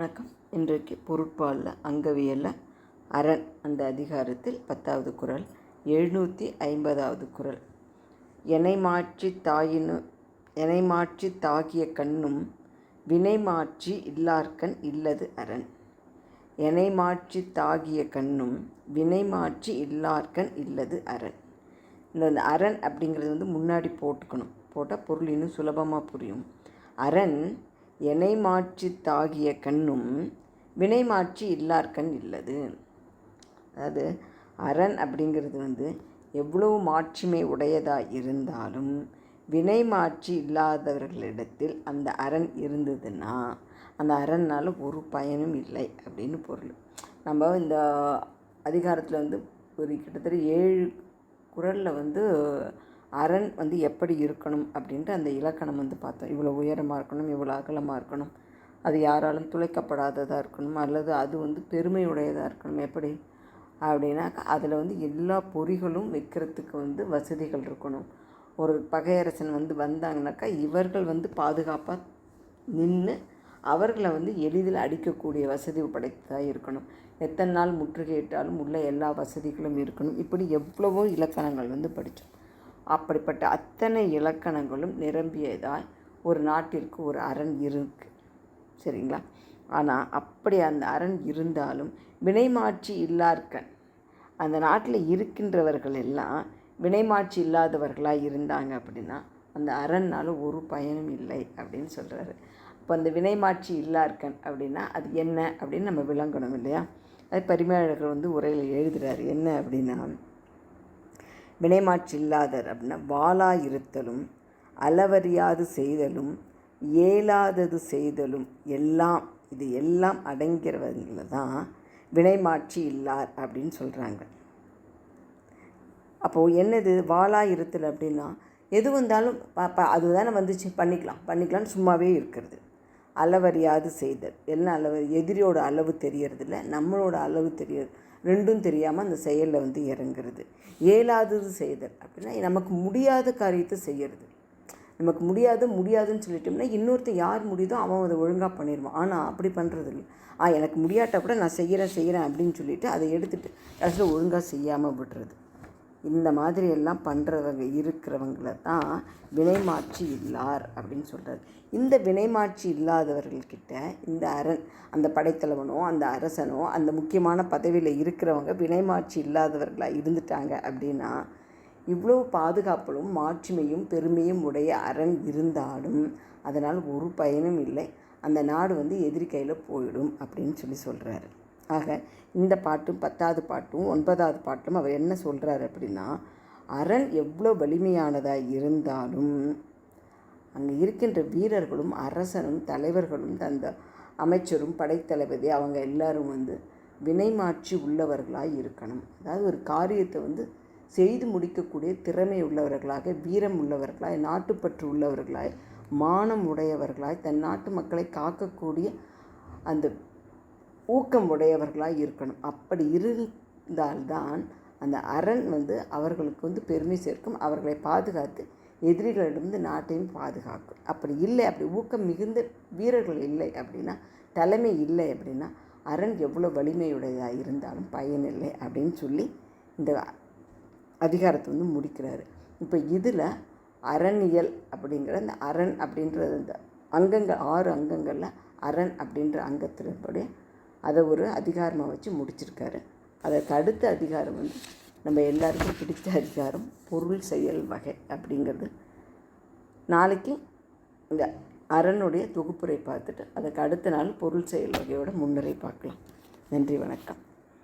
வணக்கம். இன்றைக்கு பொருட்பாலில் அங்கவியலில் அரண் அந்த அதிகாரத்தில் பத்தாவது குறள் எழுநூற்றி ஐம்பதாவது குறள் எனை மாற்றி தாயினு எனை மாற்றி தாகிய கண்ணும் வினை மாற்றி இல்லார்கண் இல்லது அரண். எனை மாற்றி தாகிய கண்ணும் வினை மாற்றி இல்லார்கண் இல்லது அரண். இந்த அரண் அப்படிங்கிறது வந்து முன்னாடி போட்டுக்கணும். போட்டால் பொருள் இன்னும் சுலபமாக புரியும். அரண் எனை மாற்றி தாகிய கண்ணும் வினை மாற்றி இல்லார்கண் இல்லது. அதாவது அரண் அப்படிங்கிறது வந்து எவ்வளவு மாட்சிமை உடையதாக இருந்தாலும் வினை மாற்றி இல்லாதவர்களிடத்தில் அந்த அரண் இருந்ததுன்னா அந்த அரண்னால் ஒரு பயனும் இல்லை அப்படின்னு பொருள். நம்ம இந்த அதிகாரத்தில் வந்து ஒரு கிட்டத்தட்ட ஏழு குரலில் வந்து அரண் வந்து எப்படி இருக்கணும் அப்படின்ட்டு அந்த இலக்கணம் வந்து பார்த்தோம். இவ்வளோ உயரமாக இருக்கணும் இவ்வளோ அகலமாக இருக்கணும். அது யாராலும் துளைக்கப்படாததாக இருக்கணும் அல்லது அது வந்து பெருமையுடையதாக இருக்கணும் எப்படி? அப்படின்னா அதில் வந்து எல்லா பொறிகளும் வைக்கிறதுக்கு வந்து வசதிகள் இருக்கணும். ஒரு பகையரசன் வந்து வந்தாங்கனாக்கா இவர்கள் வந்து பாதுகாப்பாக நின்று அவர்களை வந்து எளிதில் அடிக்கக்கூடிய வசதி படைத்ததாக இருக்கணும். எத்தனை நாள் முற்றுகையிட்டாலும் உள்ள எல்லா வசதிகளும் இருக்கணும். இப்படி எவ்வளவோ இலக்கணங்கள் வந்து படித்தோம். அப்படிப்பட்ட அத்தனை இலக்கணங்களும் நிரம்பியதால் ஒரு நாட்டிற்கு ஒரு அரண் இருக்கு. சரிங்களா? ஆனால் அப்படி அந்த அரண் இருந்தாலும் வினைமாட்சி இல்லார்கண் அந்த நாட்டில் இருக்கின்றவர்கள் எல்லாம் வினைமாட்சி இல்லாதவர்களாக இருந்தாங்க அப்படின்னா அந்த அரண்னால் ஒரு பயனும் இல்லை அப்படின்னு சொல்கிறாரு இப்போ அந்த வினைமாட்சி இல்லார்கண் அப்படின்னா அது என்ன அப்படின்னு நம்ம விளங்கணும் இல்லையா? அது பரிமையாளர்கள் வந்து உரையில் எழுதுகிறார் என்ன அப்படின்னா வினைமாற்றில்லாதர் அப்படின்னா வாளா இருத்தலும் அளவறியாது செய்தலும் இயலாதது செய்தலும் எல்லாம் இது எல்லாம் அடங்கிறவங்கள தான் வினைமாற்றி இல்லார் அப்படின்னு சொல்கிறாங்க அப்போது என்னது வாளா இருத்தல் அப்படின்னா எது வந்தாலும் அது தானே வந்துச்சு பண்ணிக்கலாம் பண்ணிக்கலாம்னு சும்மாவே இருக்கிறது. அளவறியாது செய்தல் என்ன அளவு எதிரியோட அளவு தெரியறதில்ல நம்மளோட அளவு தெரியறது ரெண்டும் தெரியாமல் அந்த செயலில் வந்து இறங்குறது. இயலாதது செய்தல் அப்படின்னா நமக்கு முடியாத காரியத்தை செய்கிறது நமக்கு முடியாது முடியாதுன்னு சொல்லிட்டோம்னா இன்னொருத்தர் யார் முடியுதோ அவன் அதை ஒழுங்காக பண்ணிடுவான் ஆனால் அப்படி பண்ணுறது இல்லை ஆ எனக்கு முடியாட்டா கூட நான் செய்கிறேன் செய்கிறேன் அப்படின்னு சொல்லிவிட்டு அதை எடுத்துகிட்டு கடைசியில் ஒழுங்காக செய்யாமல் விடுறது. இந்த மாதிரி எல்லாம் பண்ணுறவங்க இருக்கிறவங்கள தான் வினைமாட்சி இல்லார் அப்படின்னு சொல்கிறார் இந்த வினைமாட்சி இல்லாதவர்கள்கிட்ட இந்த அரண் அந்த படைத்தலைவனோ அந்த அரசனோ அந்த முக்கியமான பதவியில் இருக்கிறவங்க வினைமாட்சி இல்லாதவர்களாக இருந்துட்டாங்க அப்படின்னா இவ்வளோ பாதுகாப்பிலும் மாட்சிமையும் பெருமையும் உடைய அரண் இருந்தாலும் அதனால் ஒரு பயனும் இல்லை. அந்த நாடு வந்து எதிரி கையில் போயிடும் அப்படின்னு சொல்லி சொல்கிறாரு ஆக இந்த பாட்டும் பத்தாவது பாட்டும் ஒன்பதாவது பாட்டும் அவர் என்ன சொல்கிறார் அப்படின்னா அரண் எவ்வளோ வலிமையானதாக இருந்தாலும் அங்கே இருக்கின்ற வீரர்களும் அரசனும் தலைவர்களும் அந்த அமைச்சரும் படைத்தளபதி அவங்க எல்லாரும் வந்து வினைமாற்றி உள்ளவர்களாக இருக்கணும். அதாவது ஒரு காரியத்தை வந்து செய்து முடிக்கக்கூடிய திறமை உள்ளவர்களாக வீரம் உள்ளவர்களாய் நாட்டுப்பற்று உள்ளவர்களாய் மானம் உடையவர்களாய் தன் நாட்டு மக்களை காக்கக்கூடிய அந்த ஊக்கம் உடையவர்களாக இருக்கணும். அப்படி இருந்தால்தான் அந்த அரண் வந்து அவர்களுக்கு வந்து பெருமை சேர்க்கும். அவர்களை பாதுகாத்து எதிரிகளிடமிருந்து நாட்டையும் பாதுகாக்கும். அப்படி இல்லை அப்படி ஊக்கம் மிகுந்த வீரர்கள் இல்லை அப்படின்னா தலைமை இல்லை அப்படின்னா அரண் எவ்வளோ வலிமையுடையதாக இருந்தாலும் பயனில்லை அப்படின்னு சொல்லி இந்த அதிகாரத்தை வந்து முடிக்கிறாரு. இப்போ இதில் அரணியல் அப்படிங்கிற அந்த அரண் அப்படின்ற அந்த அங்கங்கள் ஆறு அங்கங்களில் அரண் அப்படின்ற அங்கத்தினுடைய அதை ஒரு அதிகாரமாக வச்சு முடிச்சிருக்காரு. அதை தடுத்த அதிகாரம் வந்து நம்ம எல்லாருக்கும் பிடித்த அதிகாரம் பொருள் செயல் வகை அப்படிங்கிறது. நாளைக்கு இந்த அரணுடைய தொகுப்புரை பார்த்துட்டு அதுக்கு அடுத்த நாள் பொருள் செயல் வகையோட முன்னுரை பார்க்கலாம். நன்றி வணக்கம்.